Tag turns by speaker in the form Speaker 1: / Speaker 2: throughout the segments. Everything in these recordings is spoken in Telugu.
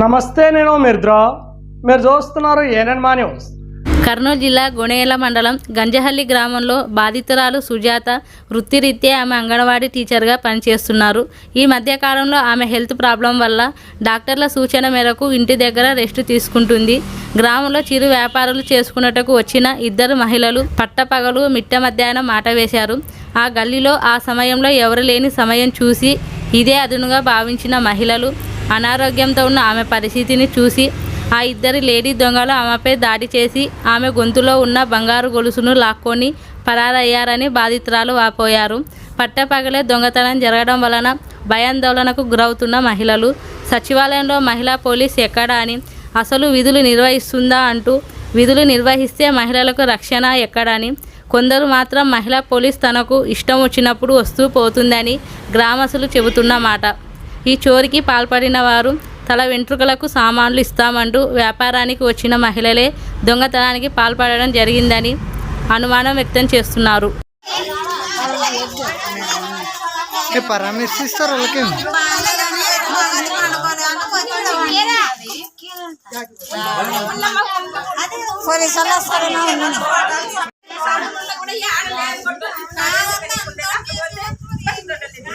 Speaker 1: నమస్తే నేను మిర్ద్రా. మీరు చూస్తున్నారు ఏనన్మా న్యూస్
Speaker 2: కర్నూలు జిల్లా గుణేల మండలం గంజహల్లి గ్రామంలో బాధితురాలు సుజాత వృత్తిరీత్యా ఆమె అంగన్వాడీ టీచర్గా పనిచేస్తున్నారు. ఈ మధ్యకాలంలో ఆమె హెల్త్ ప్రాబ్లం వల్ల డాక్టర్ల సూచన మేరకు ఇంటి దగ్గర రెస్ట్ తీసుకుంటుంది. గ్రామంలో చిరు వ్యాపారాలు చేసుకున్నట్టుకు వచ్చిన ఇద్దరు మహిళలు పట్టపగలు మిట్ట మధ్యాహ్నం మాట వేశారు. ఆ గల్లీలో ఆ సమయంలో ఎవరు లేని సమయం చూసి ఇదే అదునుగా భావించిన మహిళలు అనారోగ్యంతో ఉన్న ఆమె పరిస్థితిని చూసి ఆ ఇద్దరి లేడీ దొంగలు ఆమెపై దాడి చేసి ఆమె గొంతులో ఉన్న బంగారు గొలుసును లాక్కొని పరారయ్యారని బాధితురాలు వాపోయారు. పట్టపగలే దొంగతనం జరగడం వలన భయాందోళనకు గురవుతున్న మహిళలు సచివాలయంలో మహిళా పోలీస్ ఎక్కడా అని అసలు విధులు నిర్వహిస్తుందా అంటూ విధులు నిర్వహిస్తే మహిళలకు రక్షణ ఎక్కడని కొందరు మాత్రం మహిళా పోలీస్ తనకు ఇష్టం వచ్చినప్పుడు వస్తూ పోతుందని గ్రామస్తులు చెబుతున్నమాట ఈ చోరికి పాల్పడిన వారు తల వెంట్రుకలకు సామాన్లు ఇస్తామంటూ వ్యాపారానికి వచ్చిన మహిళలే దొంగతనానికి పాల్పడడం జరిగిందని అనుమానం వ్యక్తం చేస్తున్నారు.
Speaker 3: పోలీసు వాళ్ళు వస్తారని ఉన్నాను
Speaker 4: ఈ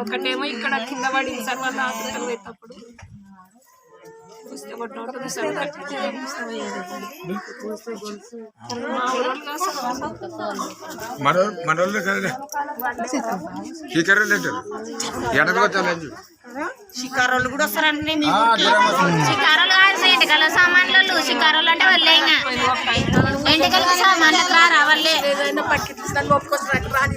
Speaker 5: ఒకటేమో ఇక్కడ కింద పడింది సార్ వాళ్ళ హాస్పిటల్ పోయేటప్పుడు
Speaker 6: మనోళ్ళు కదా స్పీకర్
Speaker 3: షికారోళ్ళు కూడా వస్తారండి
Speaker 7: షికారులు కాదు ఎంటికల సామాన్లు షికారులు అంటే వాళ్ళే ఇంకా. ఎంటికల సామాన్లు రారా వాళ్ళే
Speaker 5: ఏదైనా పట్టుకు దాన్ని ఒప్పుకొచ్చిన రాని